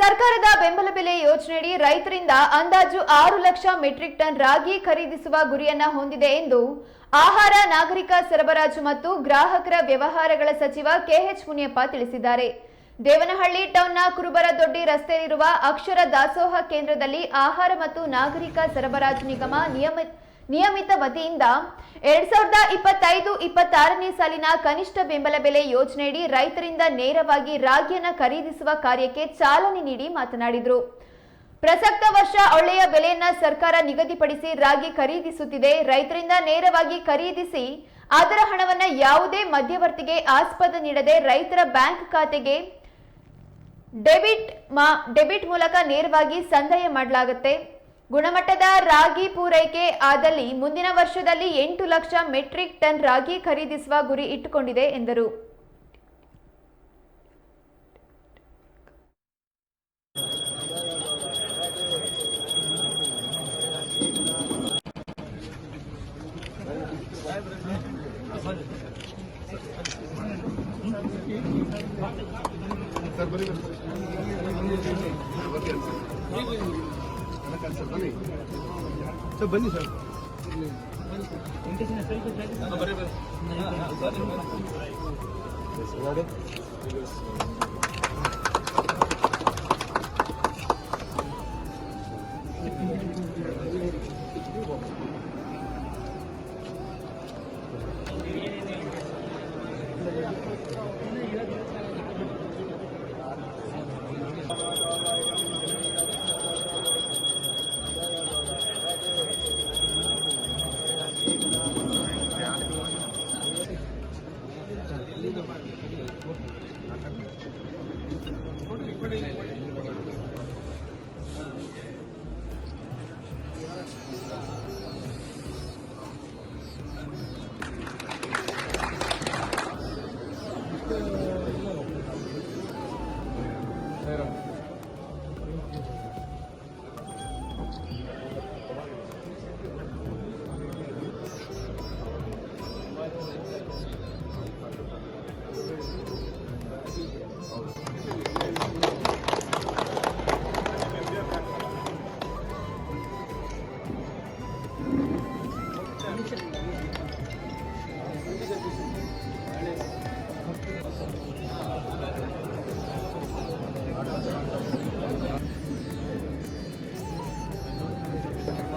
ಸರ್ಕಾರದ ಬೆಂಬಲ ಬೆಲೆ ಯೋಜನೆಯಡಿ ರೈತರಿಂದ ಅಂದಾಜು ಆರು ಲಕ್ಷ ಮೆಟ್ರಿಕ್ ಟನ್ ರಾಗಿ ಖರೀದಿಸುವ ಗುರಿಯನ್ನ ಹೊಂದಿದೆ ಎಂದು ಆಹಾರ, ನಾಗರಿಕ ಸರಬರಾಜು ಮತ್ತು ಗ್ರಾಹಕರ ವ್ಯವಹಾರಗಳ ಸಚಿವ ಕೆಎಚ್ ಮುನಿಯಪ್ಪ ತಿಳಿಸಿದ್ದಾರೆ. ದೇವನಹಳ್ಳಿ ಟೌನ್ನ ಕುರುಬರದೊಡ್ಡಿ ರಸ್ತೆಯಲ್ಲಿರುವ ಅಕ್ಷರ ದಾಸೋಹ ಕೇಂದ್ರದಲ್ಲಿ ಆಹಾರ ಮತ್ತು ನಾಗರಿಕ ಸರಬರಾಜು ನಿಗಮ ನಿಯಮಿತ ನಿಯಮಿತ ವತಿಯಿಂದ ಎರಡ್ ಸಾವಿರದ ಇಪ್ಪತ್ತೈದು, ಇಪ್ಪತ್ತಾರನೇ ಸಾಲಿನ ಕನಿಷ್ಠ ಬೆಂಬಲ ಬೆಲೆ ಯೋಜನೆಯಡಿ ರೈತರಿಂದ ನೇರವಾಗಿ ರಾಗಿಯನ್ನು ಖರೀದಿಸುವ ಕಾರ್ಯಕ್ಕೆ ಚಾಲನೆ ನೀಡಿ ಮಾತನಾಡಿದರು. ಪ್ರಸಕ್ತ ವರ್ಷ ಒಳ್ಳೆಯ ಬೆಲೆಯನ್ನ ಸರ್ಕಾರ ನಿಗದಿಪಡಿಸಿ ರಾಗಿ ಖರೀದಿಸುತ್ತಿದೆ. ರೈತರಿಂದ ನೇರವಾಗಿ ಖರೀದಿಸಿ ಅದರ ಹಣವನ್ನ ಯಾವುದೇ ಮಧ್ಯವರ್ತಿಗೆ ಆಸ್ಪದ ನೀಡದೆ ರೈತರ ಬ್ಯಾಂಕ್ ಖಾತೆಗೆ ಡೆಬಿಟ್ ಮಾ, ಡೆಬಿಟ್ ಮೂಲಕ ನೇರವಾಗಿ ಸಂದಾಯ ಮಾಡಲಾಗುತ್ತೆ. ಗುಣಮಟ್ಟದ ರಾಗಿ ಪೂರೈಕೆ ಆದಲ್ಲಿ ಮುಂದಿನ ವರ್ಷದಲ್ಲಿ ಎಂಟು ಲಕ್ಷ ಮೆಟ್ರಿಕ್ ಟನ್ ರಾಗಿ ಖರೀದಿಸುವ ಗುರಿ ಇಟ್ಟುಕೊಂಡಿದೆ ಎಂದರು. ಸರ್ ಬನ್ನಿ ಬನ್ನಿ ಸರ್ ಬನ್ನಿ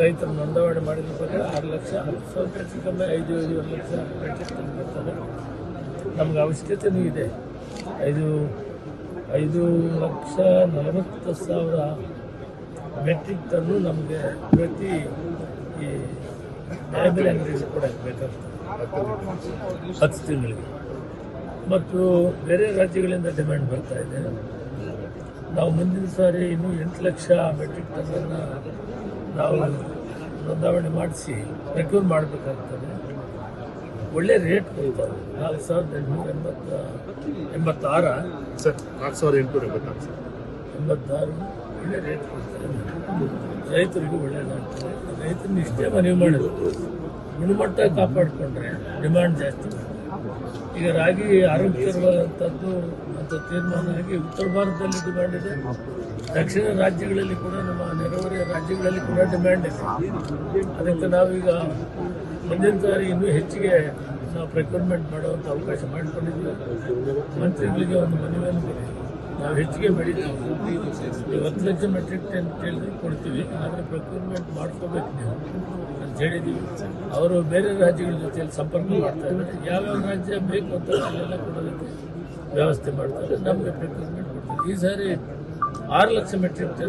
ರೈತರು ನೋಂದಾವಣೆ ಮಾಡಿದ ಬಗ್ಗೆ ಆರು ಲಕ್ಷ, ಹತ್ತು ಕಮ್ಮಿ ಐದು ಐದು ಲಕ್ಷ ಬರ್ತದೆ ನಮ್ಗೆ ಅವಶ್ಯಕತೆನೂ ಇದೆ. ಐದು ಐದು ಲಕ್ಷ ನಲವತ್ತು ಸಾವಿರ ಮೆಟ್ರಿಕ್ ಟನ್ನು ನಮಗೆ ಪ್ರತಿ ಈ ನ್ಯಾಯಬೆಲೆ ಅಂಗಡಿಗೆ ಕೂಡ ಬೇಕಾಗ್ತದೆ. ಹತ್ತು ತಿಂಗಳಿಗೆ. ಮತ್ತು ಬೇರೆ ರಾಜ್ಯಗಳಿಂದ ಡಿಮ್ಯಾಂಡ್ ಬರ್ತಾ ಇದೆ. ನಾವು ಮುಂದಿನ ಸಾರಿ ಇನ್ನೂ ಎಂಟು ಲಕ್ಷ ಮೆಟ್ರಿಕ್ ಟನ್ನನ್ನು ನಾವು ನೋಂದಾವಣೆ ಮಾಡಿಸಿ ರೆಕ್ಯೂರ್ ಮಾಡಬೇಕಾಗ್ತದೆ. ಒಳ್ಳೆ ರೇಟ್ ಕೊಡ್ತಾರೆ ನಾಲ್ಕು ಸಾವಿರದ ಎಂಟುನೂರ ಎಂಬತ್ತ ಎಂಬತ್ತಾರ. ಸರ್ ನಾಲ್ಕು ಸಾವಿರದ ಎಂಟುನೂರ ಎಂಬತ್ತಾರು ಸರ್. ಎಂಬತ್ತಾರು ಒಳ್ಳೆ ರೇಟ್ ಕೊಡ್ತಾರೆ. ರೈತರಿಗೂ ಒಳ್ಳೆಯದಾಗ್ತದೆ ರೈತರನ್ನ ಇಷ್ಟೇ ಮನವಿ ಮಾಡೋದು ಗುಣಮಟ್ಟ ಕಾಪಾಡಿಕೊಂಡ್ರೆ ಡಿಮ್ಯಾಂಡ್ ಜಾಸ್ತಿ. ಈಗ ರಾಗಿ ಆರೋಗ್ಯಕರವಾದಂಥದ್ದು ಅಂತ ತೀರ್ಮಾನ ಆಗಿ ಉತ್ತರ ಭಾರತದಲ್ಲಿ ಡಿಮ್ಯಾಂಡ್ ಇದೆ. ದಕ್ಷಿಣ ರಾಜ್ಯಗಳಲ್ಲಿ ಕೂಡ ನಮ್ಮ ನೆರೆಹೊರೆಯ ರಾಜ್ಯಗಳಲ್ಲಿ ಕೂಡ ಡಿಮ್ಯಾಂಡ್ ಇದೆ. ಅದಕ್ಕೆ ನಾವೀಗ ಮುಂದಿನ ಸಾರಿ ಇನ್ನೂ ಹೆಚ್ಚಿಗೆ ನಾವು ಪ್ರಕ್ಯೂರ್ಮೆಂಟ್ ಮಾಡುವಂಥ ಅವಕಾಶ ಮಾಡಿಕೊಂಡಿದ್ದೀವಿ. ಮಂತ್ರಿಗಳಿಗೆ ಒಂದು ಮನವಿಯನ್ನು ನಾವು ಹೆಚ್ಚಿಗೆ ಬೆಳಿತೀವಿ ಇವತ್ತು ಲಕ್ಷ ಮೆಟ್ರಿಕ್ ಟನ್ ಕೇಳಿದ್ರೆ ಕೊಡ್ತೀವಿ. ಆದರೆ ಪ್ರಕ್ಯೂರ್ಮೆಂಟ್ ಮಾಡ್ಕೋಬೇಕು ನೀವು. ಹೇಳಿದ್ದೀವಿ. ಅವರು ಬೇರೆ ರಾಜ್ಯಗಳ ಜೊತೆಯಲ್ಲಿ ಸಂಪರ್ಕ ಮಾಡ್ತಾ ಇದ್ದಾರೆ. ಯಾವ್ಯಾವ ರಾಜ್ಯ ಬೇಕು ಅಂತ ಅಲ್ಲೆಲ್ಲ ಕೊಡೋದಕ್ಕೆ ವ್ಯವಸ್ಥೆ ಮಾಡ್ತಾರೆ. ನಮಗೆ ಪ್ರಿಪೇರ್ಮೆಂಟ್ ಕೊಡ್ತಾರೆ. ಈ ಸಾರಿ ಆರು ಲಕ್ಷ ಮೆಟ್ರಿಕ್ ಟನ್